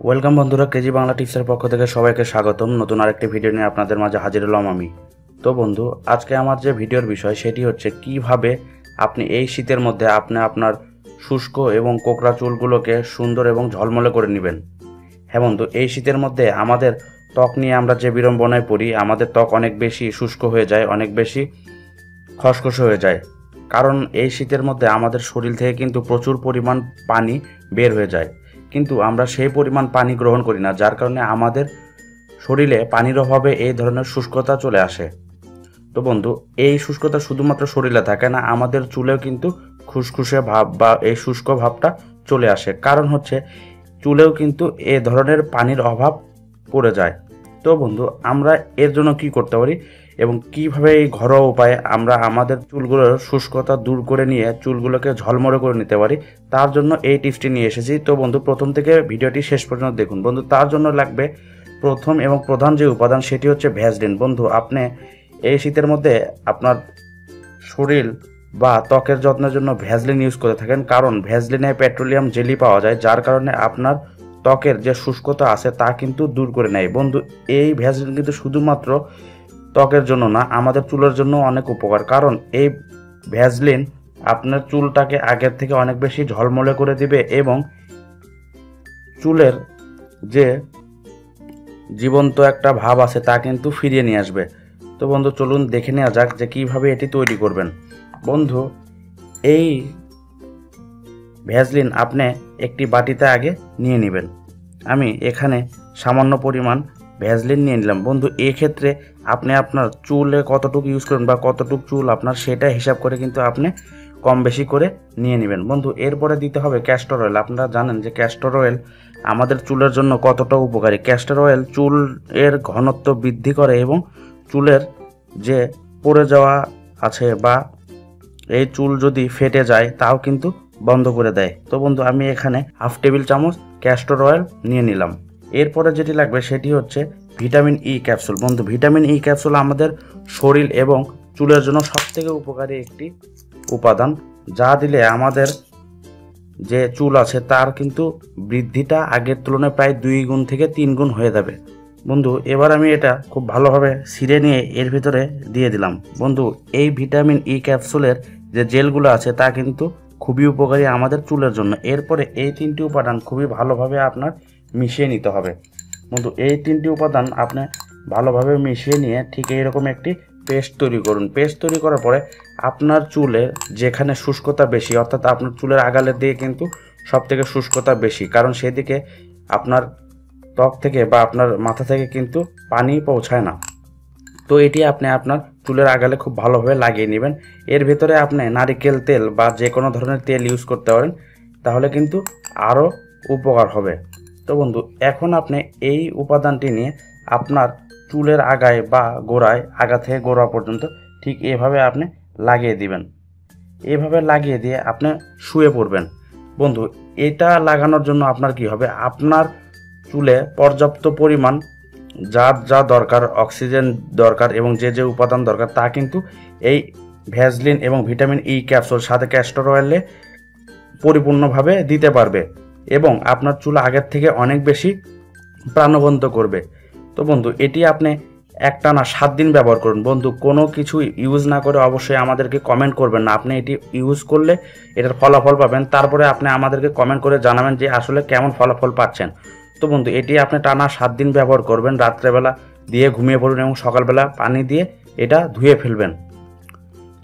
Welcome বন্ধুরা, KG Bangla টিপসের পক্ষ থেকে সবাইকে স্বাগতম। নতুন আরেকটি ভিডিও নিয়ে আপনাদের মাঝে হাজির হলাম আমি। তো বন্ধু, আজকে আমার যে ভিডিওর বিষয়, সেটি হচ্ছে কীভাবে আপনি এই শীতের মধ্যে আপনি আপনার শুষ্ক এবং কোকড়া চুলগুলোকে সুন্দর এবং ঝলমলে করে নেবেন। হ্যাঁ বন্ধু, এই শীতের মধ্যে আমাদের ত্বক নিয়ে আমরা যে বিড়ম্বনায় পড়ি, আমাদের ত্বক অনেক বেশি শুষ্ক হয়ে যায়, অনেক বেশি খসখসে হয়ে যায়। কারণ এই শীতের মধ্যে আমাদের শরীর থেকে কিন্তু প্রচুর পরিমাণ পানি বের হয়ে যায়। কিন্তু আমরা সেই পরিমাণ পানি গ্রহণ করি না, যার কারণে আমাদের শরীরে পানির অভাবে এই ধরনের শুষ্কতা চলে আসে। তো বন্ধু, এই শুষ্কতা শুধুমাত্র শরীরে থাকে না, আমাদের চুলেও কিন্তু খুসখুসে ভাব বা এই শুষ্ক ভাবটা চলে আসে। কারণ হচ্ছে, চুলেও কিন্তু এ ধরনের পানির অভাব পড়ে যায়। তো বন্ধু, আমরা এর জন্য কি করতে পারি এবং কীভাবে এই ঘরোয়া উপায়ে আমরা আমাদের চুলগুলোর শুষ্কতা দূর করে নিয়ে চুলগুলোকে ঝলমলে করে নিতে পারি, তার জন্য এই টিপসটি নিয়ে এসেছি। তো বন্ধু, প্রথম থেকে ভিডিওটি শেষ পর্যন্ত দেখুন। বন্ধু, তার জন্য লাগবে প্রথম এবং প্রধান যে উপাদান সেটি হচ্ছে ভ্যাসলিন বন্ধু, আপনি এই শীতের মধ্যে আপনার শরীর বা ত্বকের যত্নের জন্য ভ্যাসলিন ইউজ করে থাকেন। কারণ ভ্যাসলিনে পেট্রোলিয়াম জেলি পাওয়া যায়, যার কারণে আপনার ত্বকের যে শুষ্কতা আছে তা কিন্তু দূর করে নেয়। বন্ধু, এই ভ্যাসলিন কিন্তু শুধুমাত্র ত্বকের জন্য না, আমাদের চুলের জন্য অনেক উপকার। কারণ এই ভ্যাসলিন আপনার চুলটাকে আগের থেকে অনেক বেশি ঝলমলে করে দিবে এবং চুলের যে জীবন্ত একটা ভাব আছে তা কিন্তু ফিরিয়ে নিয়ে আসবে। তো বন্ধু, চলুন দেখে নেওয়া যাক যে কীভাবে এটি তৈরি করবেন। বন্ধু, এই ভ্যাসলিন আপনি একটি বাটিতে আগে নিয়ে নেবেন। আমি এখানে সামান্য পরিমাণ ভ্যাসলিন নিয়ে নিলাম। বন্ধু, এক্ষেত্রে আপনি আপনার চুলে কতটুকু ইউজ করেন বা কতটুকু চুল আপনার, সেটা হিসাব করে কিন্তু আপনি কম বেশি করে নিয়ে নেবেন। বন্ধু, এরপরে দিতে হবে ক্যাস্টর অয়েল আপনারা জানেন যে ক্যাস্টর অয়েল আমাদের চুলের জন্য কতটা উপকারী। ক্যাস্টর অয়েল চুল এর ঘনত্ব বৃদ্ধি করে এবং চুলের যে পড়ে যাওয়া আছে বা এই চুল যদি ফেটে যায়, তাও কিন্তু বন্ধ করে দেয়। তো বন্ধু, আমি এখানে হাফ টেবিল চামচ ক্যাস্টর অয়েল নিয়ে নিলাম। এরপরে যেটি লাগবে সেটি হচ্ছে ভিটামিন ই ক্যাপসুল বন্ধু ভিটামিন ই ক্যাপসুল আমাদের শরীর এবং চুলের জন্য সবথেকে উপকারী একটি উপাদান। যা দিলে আমাদের যে চুল আছে তার কিন্তু বৃদ্ধিটা আগের তুলনায় প্রায় দুই গুণ থেকে তিন গুণ হয়ে যাবে। বন্ধু, এবার আমি এটা খুব ভালোভাবে ছিঁড়ে নিয়ে এর ভিতরে দিয়ে দিলাম। বন্ধু, এই ভিটামিন ই ক্যাপসুলের যে জেলগুলো আছে তা কিন্তু খুবই উপকারী আমাদের চুলের জন্য। এরপরে এই তিনটি উপাদান খুবই ভালোভাবে আপনার মিশিয়ে নিতে হবে। বন্ধু, এই তিনটি উপাদান আপনি ভালোভাবে মিশিয়ে নিয়ে ঠিক এইরকম একটি পেস্ট তৈরি করুন। পেস্ট তৈরি করার পরে আপনার চুলে যেখানে শুষ্কতা বেশি, অর্থাৎ আপনার চুলের আগালের দিকে কিন্তু সব থেকে শুষ্কতা বেশি, কারণ সেদিকে আপনার ত্বক থেকে বা আপনার মাথা থেকে কিন্তু পানি পৌঁছায় না। তো এটি আপনি আপনার চুলের আগালে খুব ভালোভাবে লাগিয়ে নেবেন। এর ভিতরে আপনি নারিকেল তেল বা যে কোনো ধরনের তেল ইউজ করতে পারেন, তাহলে কিন্তু আরও উপকার হবে। তো বন্ধু, এখন আপনি এই উপাদানটি নিয়ে আপনার চুলের আগায় বা গোড়ায়, আগা থেকে গোড়া পর্যন্ত ঠিক এভাবে আপনি লাগিয়ে দিবেন। এভাবে লাগিয়ে দিয়ে আপনি শুয়ে পড়বেন। বন্ধু, এটা লাগানোর জন্য আপনার কি হবে? আপনার চুলে পর্যাপ্ত পরিমাণ যা যা দরকার, অক্সিজেন দরকার এবং যে যে উপাদান দরকার তা কিন্তু এই ভ্যাজলিন এবং ভিটামিন ই ক্যাপসুল সাথে ক্যাস্টর অয়েলে পরিপূর্ণভাবে দিতে পারবে এবং আপনার চুল আগের থেকে অনেক বেশি প্রাণবন্ত করবে। তো বন্ধু, এটি আপনি একটা না সাত দিন ব্যবহার করুন। বন্ধু, কোনো কিছু ইউজ না করে অবশ্যই আমাদেরকে কমেন্ট করবেন না। আপনি এটি ইউজ করলে এটার ফলাফল পাবেন। তারপরে আপনি আমাদেরকে কমেন্ট করে জানাবেন যে আসলে কেমন ফলাফল পাচ্ছেন। তো বন্ধু, এটি আপনি টানা সাত দিন ব্যবহার করবেন, রাত্রেবেলা দিয়ে ঘুমিয়ে পড়ুন এবং সকালবেলা পানি দিয়ে এটা ধুয়ে ফেলবেন।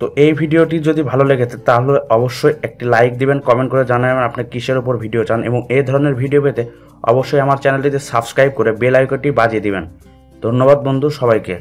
তো এই ভিডিওটি যদি ভালো লেগেছে তাহলে অবশ্যই একটি লাইক দিবেন, কমেন্ট করে জানাবেন আপনি কিসের ওপর ভিডিও চান এবং এই ধরনের ভিডিও পেতে অবশ্যই আমার চ্যানেলটিতে সাবস্ক্রাইব করে বেল আইকনটি বাজিয়ে দিবেন। ধন্যবাদ বন্ধু সবাইকে।